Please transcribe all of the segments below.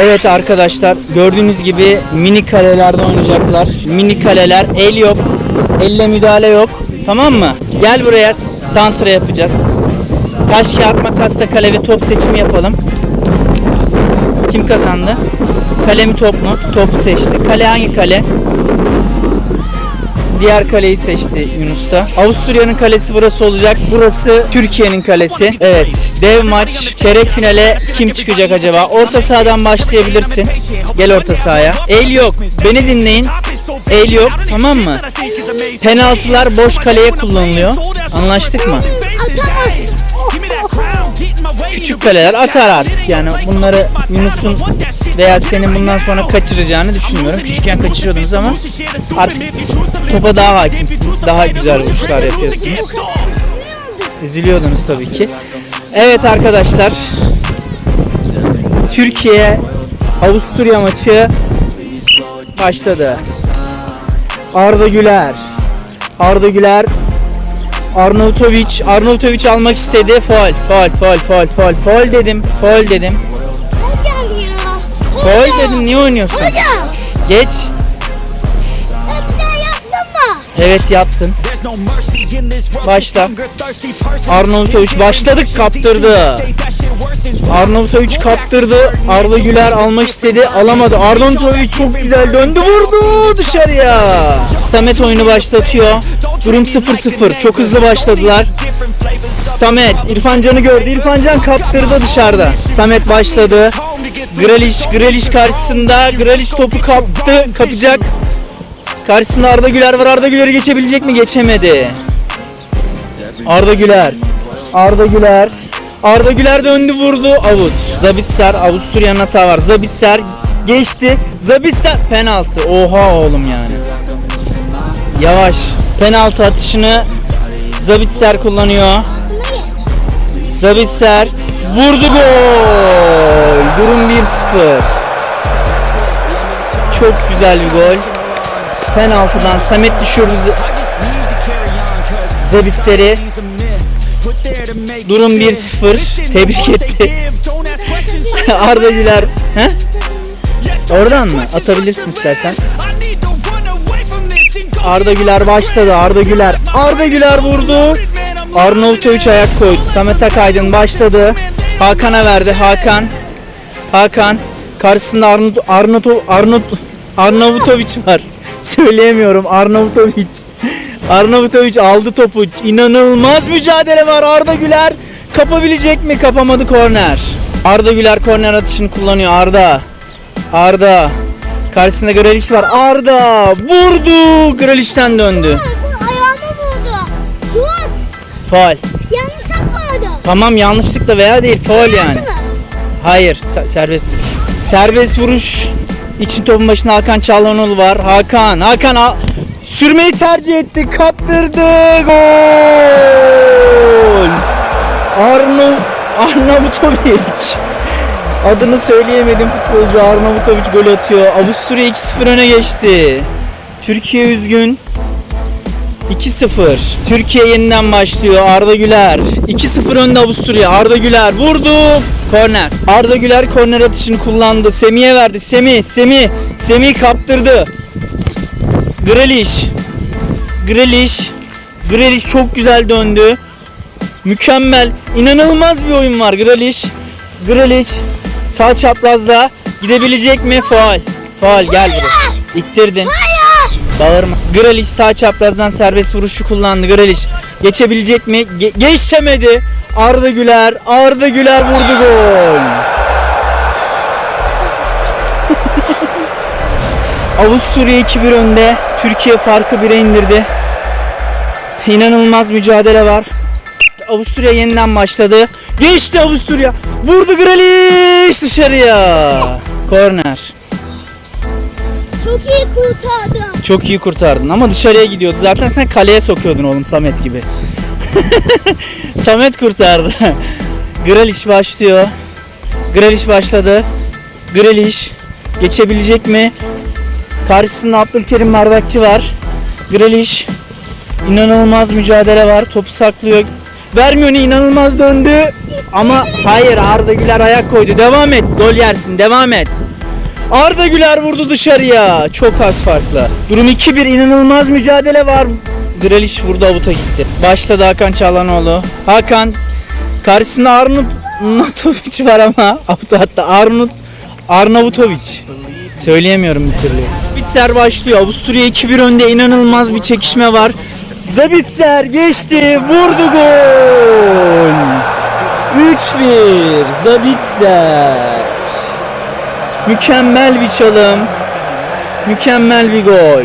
Evet arkadaşlar gördüğünüz gibi mini kalelerde oynayacaklar. Mini kaleler el yok. Elle müdahale yok. Tamam mı? Gel buraya santra yapacağız. Taş kağıt makasla kale ve top seçimi yapalım. Kim kazandı? Kale mi top mu? Topu seçti. Kale hangi kale? Diğer kaleyi seçti Yunus da. Avusturya'nın kalesi burası olacak. Burası Türkiye'nin kalesi. Evet. Dev maç. Çeyrek finale kim çıkacak acaba? Orta sahadan başlayabilirsin. Gel orta sahaya. El yok. Beni dinleyin. El yok. Tamam mı? Penaltılar boş kaleye kullanılıyor. Anlaştık mı? Atamazsın. Küçük kaleler atar artık yani bunları Yunus'un veya senin bundan sonra kaçıracağını düşünmüyorum. Küçükken kaçırıyordunuz ama artık topa daha hakimsiniz. Daha güzel vuruşlar yapıyorsunuz. Üzülüyordunuz tabii ki. Evet arkadaşlar. Türkiye Avusturya maçı başladı. Arda Güler. Arda Güler Arnautovic, Arnautovic almak istedi. Faul, faul, faul, faul, faul, faul dedim. Faul dedim. Hocam. dedim. Niye oynuyorsun? Hocam. Geç. Evet yaptın. Başla. Arnautovic başladık kaptırdı. Arnautovic kaptırdı. Arda Güler almak istedi. Alamadı. Arnautovic çok güzel döndü vurdu dışarıya. Samet oyunu başlatıyor. Durum 0-0. Çok hızlı başladılar. Samet İrfan Can'ı gördü. İrfan Can kaptırdı dışarıda. Samet başladı. Gralish, Gralish karşısında. Gralish topu kaptı. Kapacak. Karşısında Arda Güler var. Arda Güler'i geçebilecek mi? Geçemedi. Arda Güler. Arda Güler. Arda Güler döndü vurdu. Avut. Zabitser. Avusturya'nın hata var. Zabitser geçti. Zabitser penaltı. Oha oğlum yani. Yavaş. Penaltı atışını Zabitser kullanıyor. Zabitser vurdu gol. Durum 1-0. Çok güzel bir gol. Penaltıdan Samet düşürdü Zabitser'i. Durum 1-0. Tebrik etti. Arda Güler. He? Oradan mı? Atabilirsin istersen. Arda Güler başladı. Arda Güler. Arda Güler vurdu. Arnautovic ayak koydu. Samet Akaydın başladı. Hakan'a verdi. Hakan. Hakan. Karşısında Arnavut Arnavut Arnavut var. Söyleyemiyorum. Arnavutovic. Arnavutovic aldı topu. İnanılmaz mücadele var. Arda Güler kapabilecek mi? Kapamadı korner. Arda Güler korner atışını kullanıyor. Arda. Arda. Karşısında Grealish var. Arda vurdu. Grealish'ten döndü. Ayağıma vurdu. Dur. Faul. Yanlış yapmadı. Tamam yanlışlıkla veya değil faul yani. Hayır se- serbest vuruş. Serbest vuruş için topun başında Hakan Çağlanoğlu var. Hakan, Hakan a- sürmeyi tercih etti. Kaptırdı. Gol. Arnav Arnavutovic. Adını söyleyemedim futbolcu Arnavutovic gol atıyor. Avusturya 2-0 öne geçti. Türkiye üzgün. 2-0. Türkiye yeniden başlıyor. Arda Güler. 2-0 önde Avusturya. Arda Güler vurdu. Korner. Arda Güler korner atışını kullandı. Semih'e verdi. Semih, Semih. Semih kaptırdı. Grealish. Grealish. Grealish çok güzel döndü. Mükemmel. inanılmaz bir oyun var Grealish. Grealish sağ çaprazda gidebilecek mi? Faal. Faal gel buraya. İttirdin. Hayır. Bağırma. Grealish sağ çaprazdan serbest vuruşu kullandı. Grealish geçebilecek mi? Ge- geçemedi. Arda Güler, Arda Güler vurdu gol. Avusturya 2-1 önde. Türkiye farkı 1'e indirdi. İnanılmaz mücadele var. Avusturya yeniden başladı. Geçti Avusturya. Vurdu Grealish dışarıya. Korner. Çok iyi kurtardım. Çok iyi kurtardın ama dışarıya gidiyordu. Zaten sen kaleye sokuyordun oğlum Samet gibi. Samet kurtardı. Grealish başlıyor. Grealish başladı. Grealish geçebilecek mi? Karşısında Abdülkerim Bardakçı var. Grealish inanılmaz mücadele var. Topu saklıyor. Vermiyor inanılmaz döndü. ama hayır Arda Güler ayak koydu. Devam et. Gol yersin. Devam et. Arda Güler vurdu dışarıya. Çok az farklı. Durum 2-1 inanılmaz mücadele var. Grealish vurdu avuta gitti. Başladı Hakan Çalhanoğlu. Hakan karşısında Arnavut Natovic var ama avuta hatta Arnavut Arnavutovic. Söyleyemiyorum bir türlü. Zabitzer başlıyor. Avusturya 2-1 önde inanılmaz bir çekişme var. Zabitzer geçti. Vurdu gol. 3-1 Zabitzer. Mükemmel bir çalım. Mükemmel bir gol.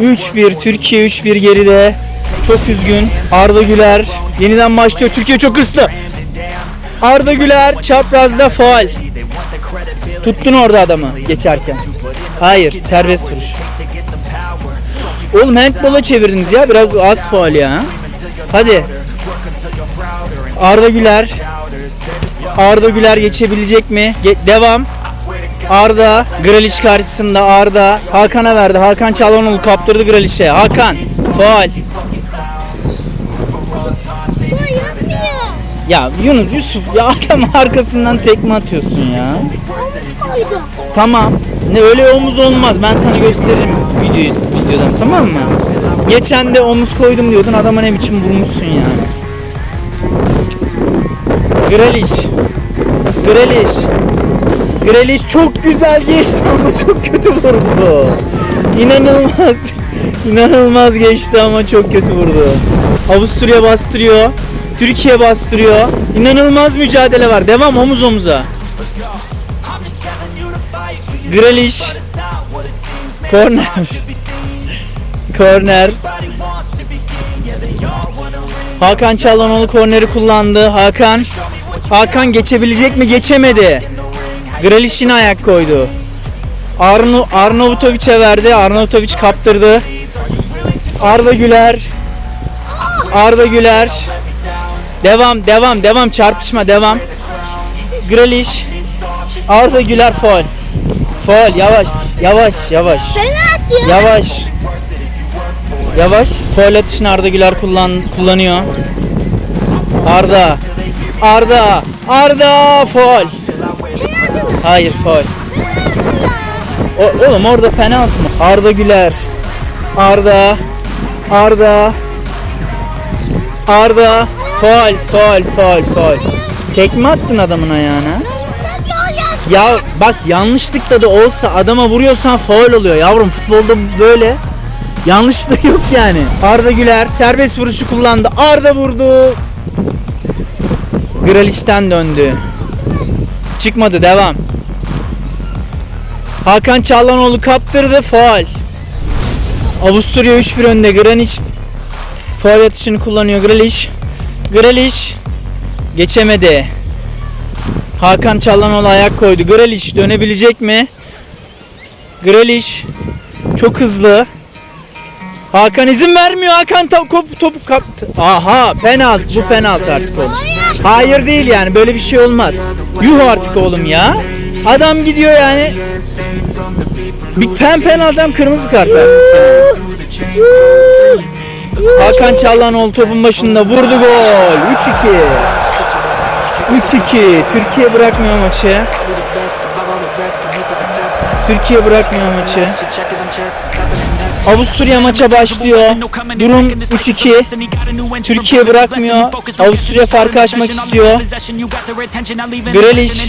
3-1 Türkiye 3-1 geride. Çok üzgün. Arda Güler yeniden başlıyor. Türkiye çok hırslı. Arda Güler çaprazda faal. Tuttun orada adamı geçerken. Hayır, serbest vuruş. Oğlum handbola çevirdiniz ya. Biraz az faal ya. Hadi. Arda Güler. Arda Güler geçebilecek mi? Ge- devam. Arda Graliç karşısında Arda Hakan'a verdi. Hakan Çalhanoğlu kaptırdı Graliç'e. Hakan faal. Ya Yunus Yusuf ya adam arkasından tekme atıyorsun ya. Tamam. Ne öyle omuz olmaz. Ben sana gösteririm videoyu videodan tamam mı? Geçen de omuz koydum diyordun. Adama ne biçim vurmuşsun yani. Grelish. Grelish. Grelish çok güzel geçti ama çok kötü vurdu. İnanılmaz. İnanılmaz geçti ama çok kötü vurdu. Avusturya bastırıyor. Türkiye bastırıyor. İnanılmaz mücadele var. Devam omuz omuza. Grealish Korner Korner Hakan Çalhanoğlu korneri kullandı Hakan Hakan geçebilecek mi geçemedi Grealish yine ayak koydu. Arnu Arnavutovic'e verdi. Arnavutovic kaptırdı. Arda Güler. Arda Güler. Devam devam devam. Çarpışma devam. Grealish Arda Güler faul Faul yavaş yavaş yavaş. Yavaş. Yavaş. Faul atışını Arda Güler kullan kullanıyor. Arda. Arda. Arda faul hayır faul o, oğlum orada penaltı mı? Arda Güler. Arda. Arda. Arda. Faul faul faul faul tekme attın adamın ayağına? Ya bak yanlışlıkla da olsa adama vuruyorsan faul oluyor yavrum. Futbolda böyle. Yanlışlık yok yani. Arda Güler serbest vuruşu kullandı. Arda vurdu. Graliç'ten döndü. Çıkmadı devam. Hakan Çağlanoğlu kaptırdı faul. Avusturya 3-1 önde. Granic faul atışını kullanıyor Graliç. Graliç geçemedi. Hakan Çalhanoğlu ayak koydu. Grealish dönebilecek mi? Grealish çok hızlı. Hakan izin vermiyor. Hakan top, top, topu kaptı. Aha penaltı. Bu penaltı artık oğlum. Hayır değil yani böyle bir şey olmaz. Yuh artık oğlum ya. Adam gidiyor yani. Bir pen pen adam kırmızı kart artık. Hakan Çalhanoğlu topun başında vurdu gol. 3-2. 3-2. Türkiye bırakmıyor maçı. Türkiye bırakmıyor maçı. Avusturya maça başlıyor. Durum 3-2. Türkiye bırakmıyor. Avusturya farkı açmak istiyor. Grealish.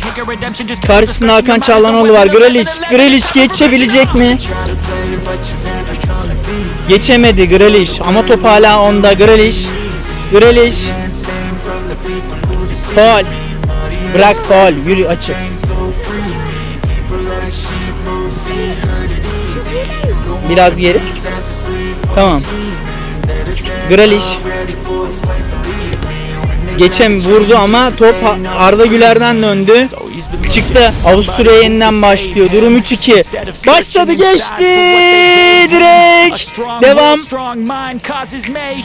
Karşısında Hakan Çalhanoğlu var. Grealish. Grealish geçebilecek mi? Geçemedi Grealish. Ama top hala onda. Grealish. Grealish. Faul. Bırak faul. Yürü açık. Biraz geri. Tamam. Grealish. Geçem vurdu ama top Arda Güler'den döndü. Çıktı. Avusturya yeniden başlıyor. Durum 3-2. Başladı geçti. Direkt. Devam.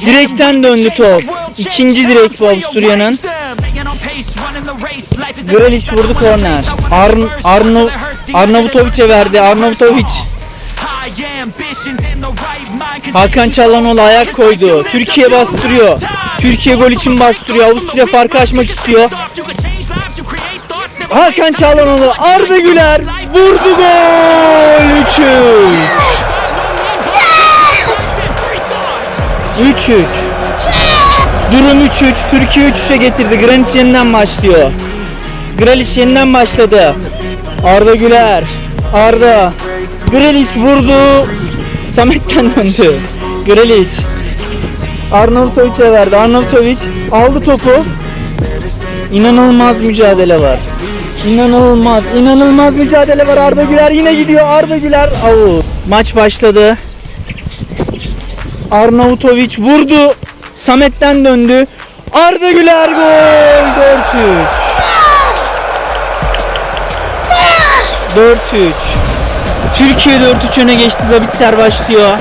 Direkten döndü top. İkinci direk bu Avusturya'nın. Grealish vurdu korner. Arn Arnav Arnavutovic'e verdi. Arnavutovic. Hakan Çalhanoğlu ayak koydu. Türkiye bastırıyor. Türkiye gol için bastırıyor. Avusturya farkı açmak istiyor. Hakan Çalhanoğlu, Arda Güler vurdu gol. 3-3. 3-3. Durum 3-3. Türkiye 3-3'e getirdi. Granic yeniden başlıyor. Gralic yeniden başladı. Arda Güler. Arda. Gralic vurdu. Samet'ten döndü. Gralic. Arnavutovic'e verdi. Arnautovic aldı topu. İnanılmaz mücadele var. İnanılmaz, inanılmaz mücadele var. Arda Güler yine gidiyor. Arda Güler avu. Maç başladı. Arnautovic vurdu. Samet'ten döndü. Arda Güler gol. 4-3. 4-3. Türkiye 4-3 öne geçti. Zabitser başlıyor.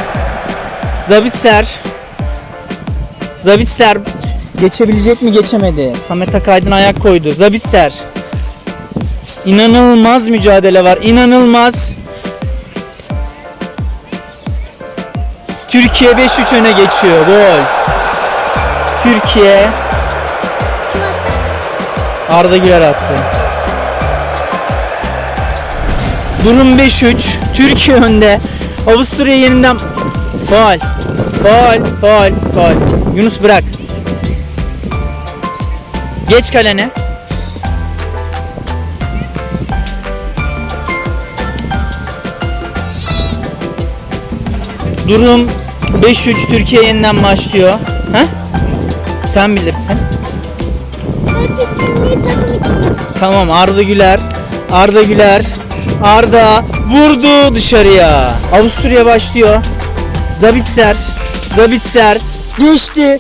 Zabitser. Zabitser geçebilecek mi geçemedi. Samet Akaydın ayak koydu. Zabitser. İnanılmaz mücadele var. İnanılmaz. Türkiye 5-3 öne geçiyor. Gol. Türkiye Arda Güler attı. Durum 5-3. Türkiye önde. Avusturya yeniden faal. Faal, faal, faal. Yunus bırak. Geç kalene. Durum 5-3 Türkiye yeniden başlıyor. Ha? Sen bilirsin. Tamam Arda Güler. Arda Güler. Arda vurdu dışarıya. Avusturya başlıyor. Zabitser. Zabitser geçti.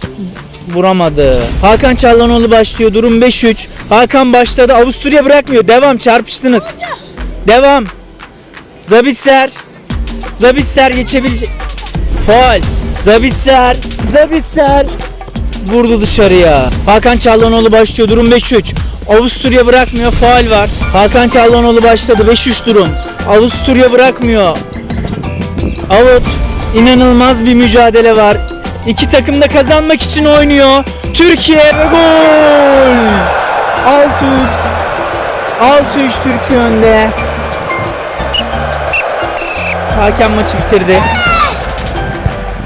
Vuramadı. Hakan Çallanoğlu başlıyor. Durum 5-3. Hakan başladı. Avusturya bırakmıyor. Devam çarpıştınız. Devam. Zabitser. Zabitser geçebilecek. Faal. Zabitser. Zabitser. Vurdu dışarıya. Hakan Çallanoğlu başlıyor. Durum 5-3. Avusturya bırakmıyor. Faal var. Hakan Çallanoğlu başladı. 5-3 durum. Avusturya bırakmıyor. Out. İnanılmaz bir mücadele var. İki takım da kazanmak için oynuyor. Türkiye ve gol. 6-3. 6-3 Türkiye önde. Hakem maçı bitirdi.